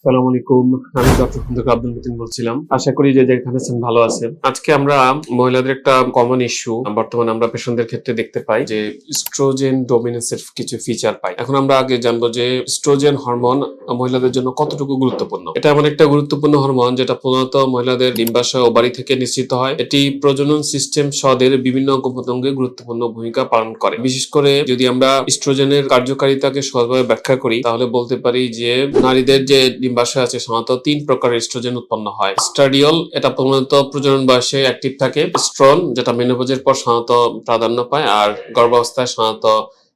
আসসালামু আলাইকুম। আমি ডক্টর খন্দকার আব্দুল মতিন বলছিলাম। আশা করি যে যেখানে আছেন ভালো আছেন। আজকে আমরা মহিলাদের একটা কমন ইস্যু বর্তমানে আমরা পেশেন্টদের ক্ষেত্রে দেখতে পাই যে স্ট্রোজেন কিছু ফিচার পাই। এখন আমরা আগে যে স্ট্রোজেন হরমোন মহিলাদের জন্য কতটুকু গুরুত্বপূর্ণ। এটা এমন একটা গুরুত্বপূর্ণ হরমোন যেটা প্রধানত মহিলাদের ডিম্বাশয় ও বাড়ি থেকে নিশ্চিত হয়। এটি প্রজনন সিস্টেম সদের বিভিন্ন অঙ্গ গুরুত্বপূর্ণ ভূমিকা পালন করে। বিশেষ করে যদি আমরা স্ট্রোজেনের কার্যকারিতাকে সহজভাবে ব্যাখ্যা করি, তাহলে বলতে পারি যে নারীদের যে ডিম্বাশয় আছে, সাধারণত তিন প্রকার স্ট্রোজেন উৎপন্ন হয়। স্টাডিওল এটা প্রধানত প্রজনন বয়সে অ্যাক্টিভ থাকে। স্ট্রন যেটা মেনোপজের পর সাধারণত প্রাধান্য পায়। আর গর্ভাবস্থায় সাধারণত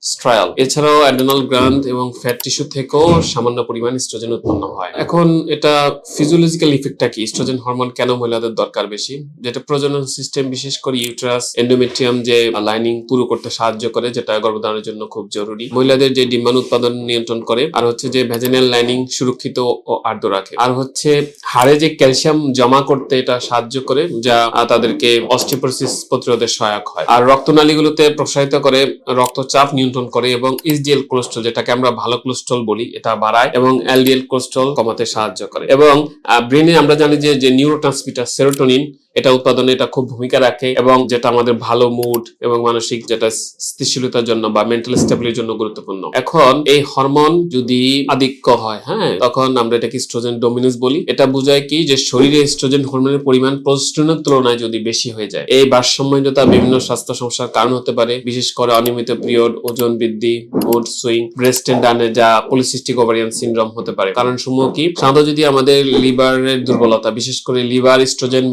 স্ট্রায়াল এছাড়াও অ্যাডেনাল গ্রান্ড এবং ফ্যাট টিস্যু থেকেও সামান্য পরিমাণ স্ট্রোজেন উৎপন্ন হয়। এখন এটা ফিজিওলজিক্যাল ইফেক্টটা কি? স্ট্রোজেন হরমোন কেন মহিলাদের দরকার বেশি? যেটা প্রজনন সিস্টেম বিশেষ করে ইউট্রাস এন্ডোমেট্রিয়াম যে লাইনিং পুরো করতে সাহায্য করে যেটা গর্ভধারণের জন্য খুব জরুরি। মহিলাদের যে ডিম্বাণু উৎপাদন নিয়ন্ত্রণ করে আর হচ্ছে যে ভ্যাজিনাল লাইনিং সুরক্ষিত ও আর্দ্র রাখে। আর হচ্ছে হাড়ে যে ক্যালসিয়াম জমা করতে এটা সাহায্য করে যা তাদেরকে অস্টিওপোরোসিস প্রতিরোধে সহায়ক হয়। আর রক্তনালীগুলোতে প্রসারিত করে রক্তচাপ নিয়ন্ত্রণ করে এবং এইচডিএল কোলেস্ট্রল, যেটাকে আমরা ভালো কোলেস্ট্রল বলি, এটা বাড়ায় এবং এলডিএল কোলেস্ট্রল কমাতে সাহায্য করে। এবং ব্রেনে আমরা জানি যে যে নিউরোট্রান্সমিটার সেরোটোনিন এটা উৎপাদনে এটা খুব ভূমিকা রাখে এবং যেটা আমাদের ভালো মুড এবং মানসিক যেটা স্থিতিশীলতার জন্য বা মেন্টাল স্টেবিলিটির জন্য গুরুত্বপূর্ণ। এখন এই হরমোন যদি আধিক্য হয় হ্যাঁ তখন আমরা এটাকে স্ট্রোজেন ডোমিনেন্স বলি। এটা বোঝায় কি যে শরীরে স্ট্রোজেন হরমোনের পরিমাণ প্রস্ট্রনের তুলনায় যদি বেশি হয়ে যায়, এই ভারসাম্যহীনতা বিভিন্ন স্বাস্থ্য সমস্যার কারণ হতে পারে, বিশেষ করে অনিয়মিত পিরিয়ড ওজন বৃদ্ধি মুড সুইং ব্রেস্ট টেন্ডানে যা পলিসিস্টিক ওভারিয়ান সিনড্রোম হতে পারে। কারণ সমূহ কি? সাধারণত যদি আমাদের লিভারের দুর্বলতা, বিশেষ করে লিভার স্ট্রোজেন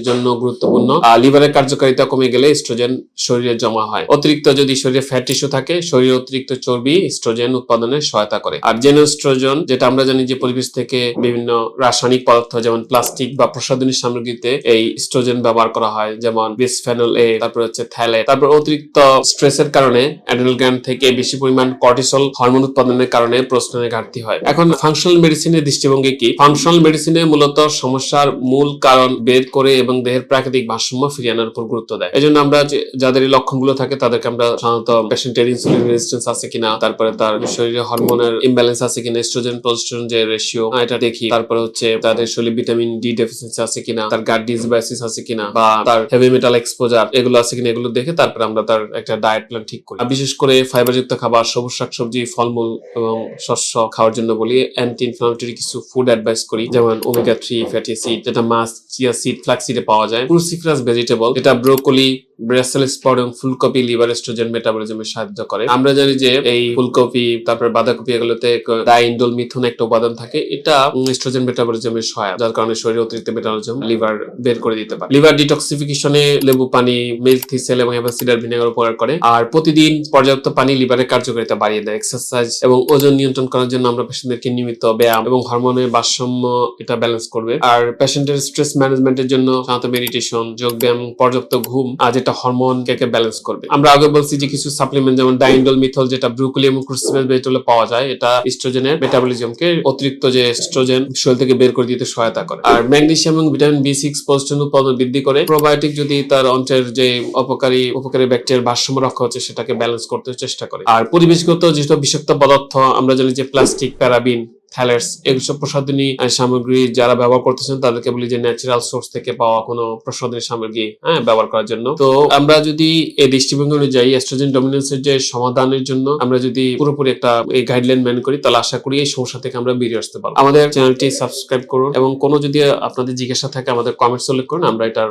মেটাবলিজমের জন্য গুরুত্বপূর্ণ। লিভারের কার্যকারিতা কমে গেলে স্ট্রোজেন শরীরে জমা হয়। অতিরিক্ত যদি শরীরে ফ্যাট টিস্যু থাকে, শরীরে অতিরিক্ত চর্বি স্ট্রোজেন উৎপাদনে সহায়তা করে। আর জেনোস্ট্রোজেন যেটা আমরা জানি যে পরিবেশ থেকে বিভিন্ন রাসায়নিক পদার্থ, যেমন প্লাস্টিক বা প্রসাধনী সামগ্রীতে এই স্ট্রোজেন ব্যবহার করা হয়, যেমন বিসফেনল এ তারপর হচ্ছে থ্যালেট তারপর অতিরিক্ত স্ট্রেসের কারণে অ্যাড্রেনাল গ্ল্যান্ড থেকে বেশি পরিমাণ কর্টিসল হরমোন উৎপাদনের কারণে প্রস্তানের ঘাটতি হয়। এখন ফাংশনাল মেডিসিনের দৃষ্টিভঙ্গি কি? ফাংশনাল মেডিসিনে মূলত সমস্যার মূল কারণ বের করে এবং দেহের প্রাকৃতিক ভারসাম্য ফিরিয়ে আনার উপর গুরুত্ব দেয়। এই আমরা যাদের এই লক্ষণগুলো থাকে, তাদেরকে আমরা সাধারণত পেশেন্টের ইনসুলিন রেজিস্ট্যান্স আছে কিনা, তারপরে তার শরীরে হরমোনের ইমব্যালেন্স আছে কিনা এস্ট্রোজেন প্রোস্টেরন যে রেশিও এটা দেখি। তারপরে হচ্ছে তাদের শরীরে ভিটামিন ডি ডেফিসিয়েন্সি আছে কিনা, তার গার্ড ডিসবাইসিস আছে কিনা, বা তার হেভি মেটাল এক্সপোজার এগুলো আছে কিনা, এগুলো দেখে তারপরে আমরা তার একটা ডায়েট প্ল্যান ঠিক করি। বিশেষ করে ফাইবারযুক্ত খাবার, সবুজ শাকসবজি, ফলমূল এবং শস্য খাওয়ার জন্য বলি অ্যান্টি ইনফ্লামেটরি কিছু ফুড অ্যাডভাইস করি, যেমন ওমেগা থ্রি ফ্যাটি অ্যাসিড যেটা মাছ চিয়া সিড ফ্লাক্সিডে পাওয়া যায়। ক্রুসিফ্রাস ভেজিটেবল যেটা ব্রোকলি ব্রেসেল স্পট এবং ফুলকপি লিভার এস্ট্রোজেন মেটাবলিজমে সাহায্য করে। আমরা জানি যে এই ফুলকপি, তারপর বাঁধাকপি এগুলোতে ডাইন্ডোল মিথুন একটা উপাদান থাকে। এটা এস্ট্রোজেন মেটাবলিজমের সহায়ক, যার কারণে শরীরে অতিরিক্ত মেটাবলিজম লিভার বের করে দিতে পারে। লিভার ডিটক্সিফিকেশনে লেবু পানি মিল্ক থিসেল এবং সিডার ভিনেগার উপকার করে। আর প্রতিদিন পর্যাপ্ত পানি লিভারের কার্যকারিতা বাড়িয়ে দেয়। এক্সারসাইজ এবং ওজন নিয়ন্ত্রণ করার জন্য আমরা পেশেন্টদেরকে নিয়মিত ব্যায়াম এবং হরমোনের ভারসাম্য এটা ব্যালেন্স করবে। আর পেশেন্টের স্ট্রেস ম্যানেজমেন্টের জন্য সাধারণত মেডিটেশন যোগ ব্যায়াম, পর্যাপ্ত ঘুম, আর যেটা হরমোন কে ব্যালেন্স করবে। আমরা আগে বলছি যে কিছু সাপ্লিমেন্ট যেমন ডাইন্ডল মিথল যেটা ব্রুকলি এবং ক্রুসিফাস ভেজিটেবলে পাওয়া যায়, এটা স্ট্রোজেনের মেটাবলিজমকে অতিরিক্ত যে স্ট্রোজেন শরীর থেকে বের করে দিতে সহায়তা করে। আর ম্যাগনেসিয়াম এবং ভিটামিন বি সিক্স পোস্টন উৎপাদন বৃদ্ধি করে প্রোবায়োটিক যদি তার অন্ত্রের যে অপকারী, উপকারী ব্যাকটেরিয়ার ভারসাম্য রক্ষা হচ্ছে, সেটাকে ব্যালেন্স করতে চেষ্টা করে। আর পরিবেশগত যেসব বিষাক্ত পদার্থ, আমরা জানি যে প্লাস্টিক প্যারাবিন থ্যালার্স এইসব প্রসাধনী সামগ্রী যারা ব্যবহার করতেছেন, তাদেরকে বলি যে ন্যাচারাল সোর্স থেকে পাওয়া কোনো প্রসাধনী সামগ্রী হ্যাঁ ব্যবহার করার জন্য। তো আমরা যদি এই দৃষ্টিভঙ্গি অনুযায়ী এস্ট্রোজেন ডমিনেন্সের যে সমাধানের জন্য আমরা যদি পুরোপুরি একটা, এই গাইডলাইন মেনে করি, তাহলে আশা করি এই সমস্যা থেকে আমরা বেরিয়ে আসতে পারব। আমাদের চ্যানেলটি সাবস্ক্রাইব করুন এবং কোনো যদি আপনাদের জিজ্ঞাসা থাকে, আমাদের কমেন্টস উল্লেখ করুন, আমরা এটার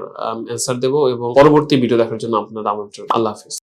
অ্যান্সার দেবো এবং পরবর্তী ভিডিও দেখার জন্য আপনাদের আমন্ত্রণ। আল্লাহ হাফিজ।